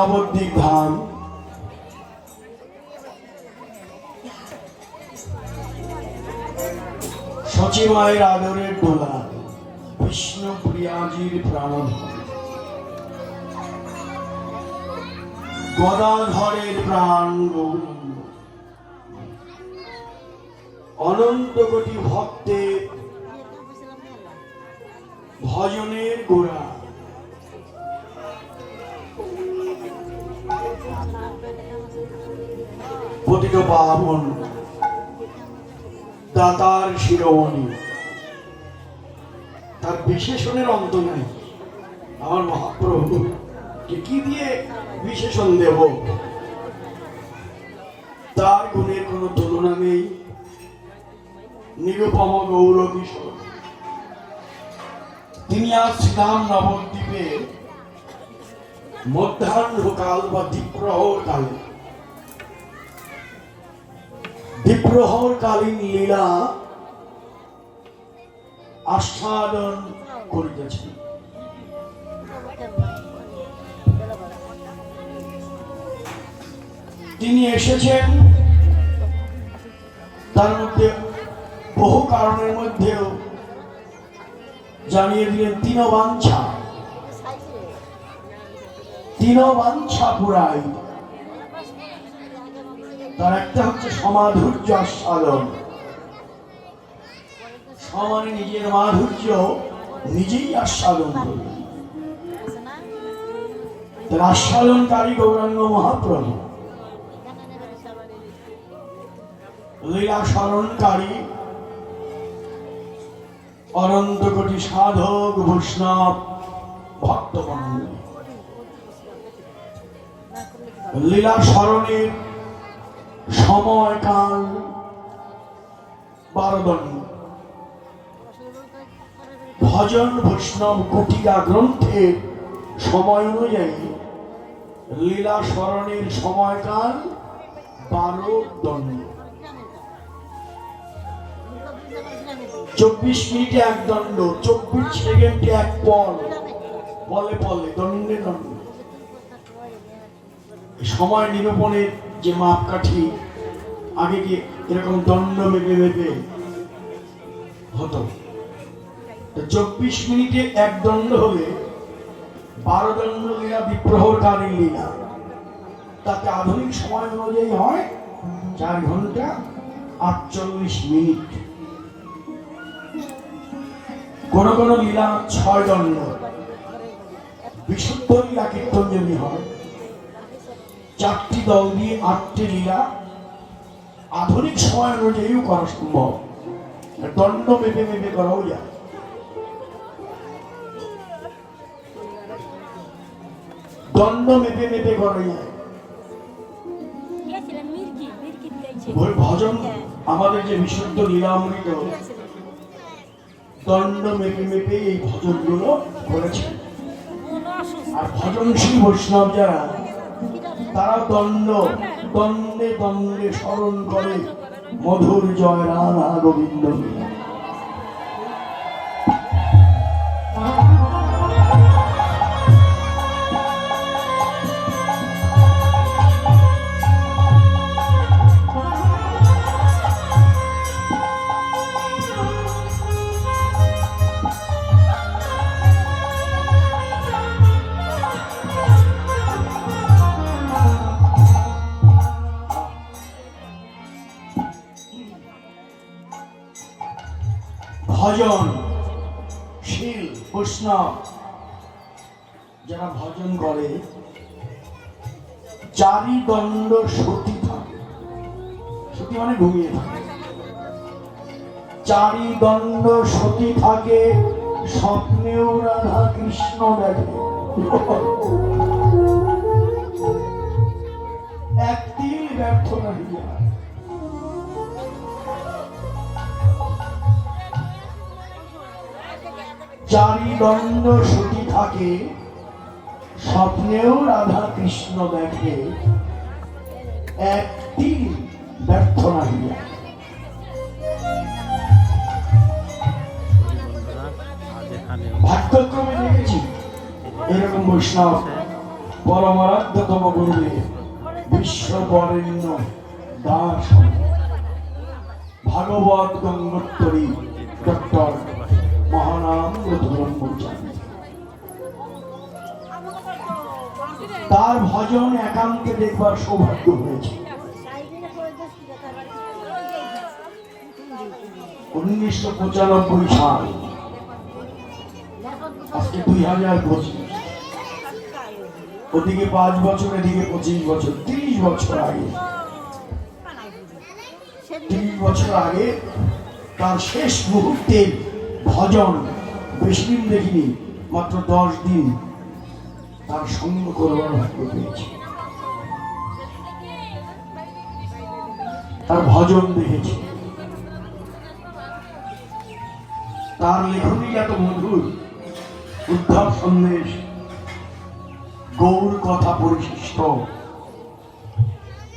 নবদ্বীপ ধাম। সচিবায়ের আদরের দোলা বিষ্ণু প্রিয়াজির গদাধরের প্রাণ অনন্ত কোটি ভক্তের ভজনের গোড়া। পতিত পাবন দাতার শিরোমণি। তার বিশেষণের অন্ত নাই। আমার মহাপ্রভু কি দিয়ে বিশেষণ দেব? তার গুণের কোনো তুলনা নেই। নিরুপম গৌর কিশোর তিনি আজ শ্রীরাম নবদ্বীপে মধ্যাহ্নকাল বা দ্বীপ্রহর কালে দ্বীপ্রহর কালীন লীলা আস্বাদন করিতেছেন তিনি এসেছেন, তার মধ্যে বহু কারণের মধ্যেও জানিয়ে দিলেন তিন বাঞ্ছা তিন বাঞ্ছা পুরাই। তার একটা হচ্ছে সমাধুর্য আস্বাদন। সমানে নিজের মাধুর্য নিজেই আস্বাদন করবে। তার আস্বাদনকারী গৌরাঙ্গ মহাপ্রভু। লীলা স্মরণকারী অনন্ত কোটি সাধক বৈষ্ণব ভক্তমণ্ডলী লীলা স্মরণের সময়কাল বারদণ্ড ভজন বৈষ্ণব কুটিকা গ্রন্থের সময় অনুযায়ী লীলা স্মরণের সময়কাল বারো দণ্ড চব্বিশ মিনিটে এক দণ্ড, চব্বিশ সেকেন্ডে এক পল, পলে পলে, দণ্ডে দণ্ড। সময় নিরূপণের যে মাপকাঠি আগে কি এরকম দণ্ড মেপে মেপে হতো? চব্বিশ মিনিটে এক দণ্ড হলে, বারো দণ্ড লীলা বিপ্রহরকারী লীলা তাতে আধুনিক সময় অনুযায়ী হয় চার ঘণ্টা আটচল্লিশ মিনিট। কোন কোন লীলা ছয় দণ্ড। বিশুদ্ধ লীলা কীর্তনজনী হয়, চারটি দল দিয়ে আটটি লীলা আধুনিক সময় অনুযায়ীও করা সম্ভব। দণ্ড মেপে মেপে করাও যায়। দণ্ড মেপে মেপে করা যায়। ওই ভজন আমাদের যে বিশুদ্ধ লীলামৃত দণ্ড মেপে মেপে এই ভজনগুলো করেছে। আর ভজনশীল বৈষ্ণব যারা তারা দণ্ড। দণ্ডে বন্দে স্মরণ করে মধুর জয় রাধা গোবিন্দ যারা ভজন করে, চারি দণ্ড সতী থাকে। সতী মানে ঘুমিয়ে থাকে। চারি দণ্ড সতী থাকে, স্বপ্নেও রাধা কৃষ্ণ দেখে। একদিন ব্যর্থ রহিয়া দণ্ড সতী থাকে, স্বপ্নেও রাধা কৃষ্ণ দেখে, একটি ব্যর্থ আজ এখানে ভাগ্যক্রমে দেখেছি, এরকম বৈষ্ণব, পরমারাধ্যতম বিশ্ব দাস। ভাগবত গঙ্গোত্তরী ডক্টর মহানাম তার ভজন একান্তে দেখবার সৌভাগ্য হয়েছে। উনিশশো পঁচানব্বই সাল, আজকে দুই হাজার পঁচিশ। ওদিকে পাঁচ বছর, এদিকে পঁচিশ বছর, তিরিশ বছর আগে। তিরিশ বছর আগে তার শেষ মুহূর্তের ভজন বেশি দিন দেখিনি, মাত্র দশ দিন তার সঙ্গ করবার ভাগ্য পেয়েছি তার ভজন দেখেছি। তার লেখনী এত মধুর, উদ্ধব সন্দেশ, গৌর কথা পরিশিষ্ট,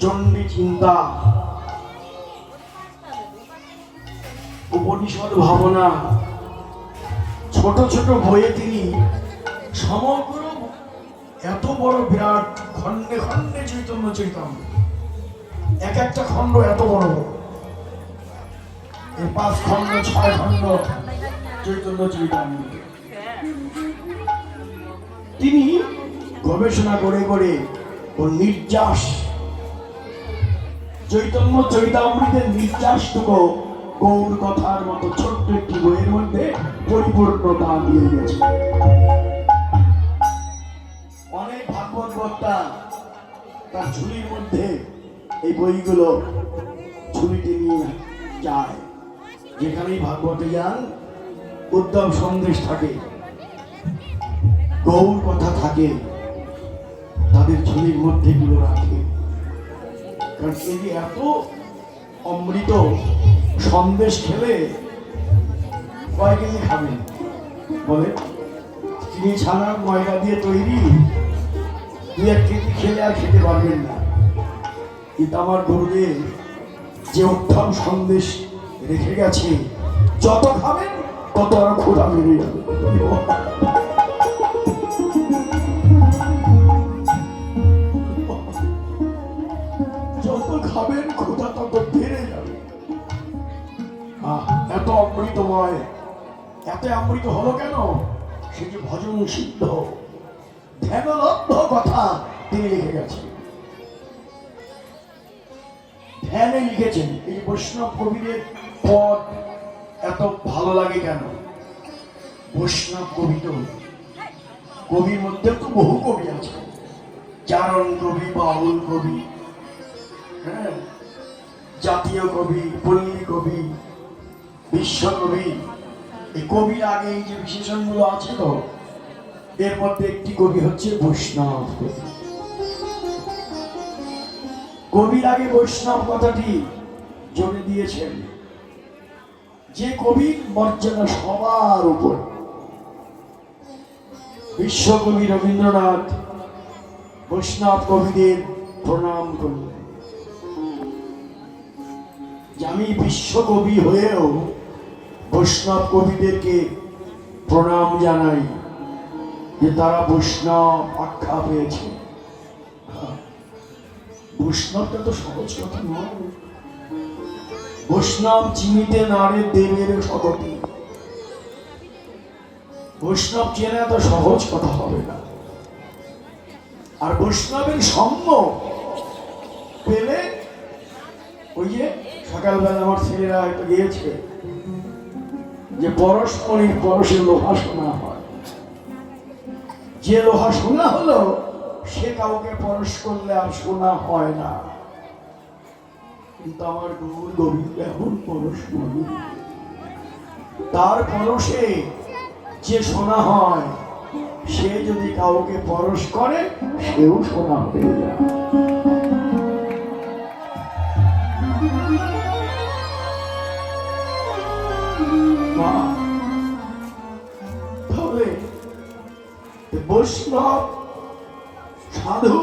চণ্ডী চিন্তা, উপনিষদ ভাবনা ছোট ছোট বইয়ে তিনি সমগ্র এত বড় বিরাট খণ্ডে খণ্ডে চৈতন্য চৈতন্য। এক একটা খণ্ড এত বড়। এই পাঁচ খণ্ড, ছয় খণ্ড চৈতন্য চৈতন্য। তিনি গবেষণা করে করে ও নির্যাস, চৈতন্য চৈতামৃতের নির্যাসটুকু গৌর কথার মতো ছোট্ট একটি বইয়ের মধ্যে পরিপূর্ণতা দিয়ে গেছে অনেক ভাগবত বক্তা তার ঝুলির মধ্যে এই বইগুলো ঝুলিতে নিয়ে যায়। যেখানেই ভাগবতে যান উদ্যম সন্দেশ থাকে, গৌর কথা থাকে, তাদের ঝুলির মধ্যে গুলো রাখে। কারণ যে এত অমৃত সন্দেশ খেলে কয় কেজি খাবেন বলে চিনি ছানা ময়দা দিয়ে তৈরি। দু এক কেজি খেলে আর খেতে পারবেন না। কিন্তু আমার গুরুদেব যে উত্তম সন্দেশ রেখে গেছে, যত খাবেন, তত আর ক্ষুধা বেড়ে যাবে। যত খাবেন, ক্ষুধা তত এত অমৃতময় এত অমৃত হলো কেন? সে যে ভজন সিদ্ধ, ধ্যানলব্ধ কথা তিনি লিখে গেছেন। ধ্যানে লিখেছেন, এই বৈষ্ণব কবিদের পদ এত ভালো লাগে কেন? বৈষ্ণব কবি তো, কবির মধ্যে তো বহু কবি আছে। চারণ কবি, বাউল কবি হ্যাঁ? জাতীয় কবি, পল্লী কবি বিশ্বকবি। এই কবির আগে এই যে বিশেষণগুলো আছে তো, এর মধ্যে একটি কবি হচ্ছে বৈষ্ণব কবি। কবির আগে বৈষ্ণব কথাটি জোরে দিয়েছেন। যে কবির মর্যাদা সবার উপর। বিশ্বকবি রবীন্দ্রনাথ বৈষ্ণব কবিদের প্রণাম করলেন। যে আমি বিশ্বকবি হয়েও বৈষ্ণব কবিদেরকে প্রণাম জানাই যে তারা বৈষ্ণব আখ্যা পেয়েছে। বৈষ্ণবটা তো সহজ কথা নয়। বৈষ্ণব চিনিতে নারে দেবের সকটি বৈষ্ণব চেনা তো সহজ কথা হবে না। আর বৈষ্ণবের সঙ্গ পেলে ওই যে সকালবেলা আমার ছেলেরা হয়তো গিয়েছে যে পরস্পরের পরশে লোহা শোনা হয়। যে লোহা শোনা হলো, সে কাউকে পরশ করলে আর শোনা হয় না। কিন্তু আমার গৌর গোবিন্দ এখন পরশ করি তার পরশে যে শোনা হয়, সে যদি কাউকে পরশ করে, সেও শোনা হয়ে যায়। মা, তাহলে বৈষ্ণব সাধু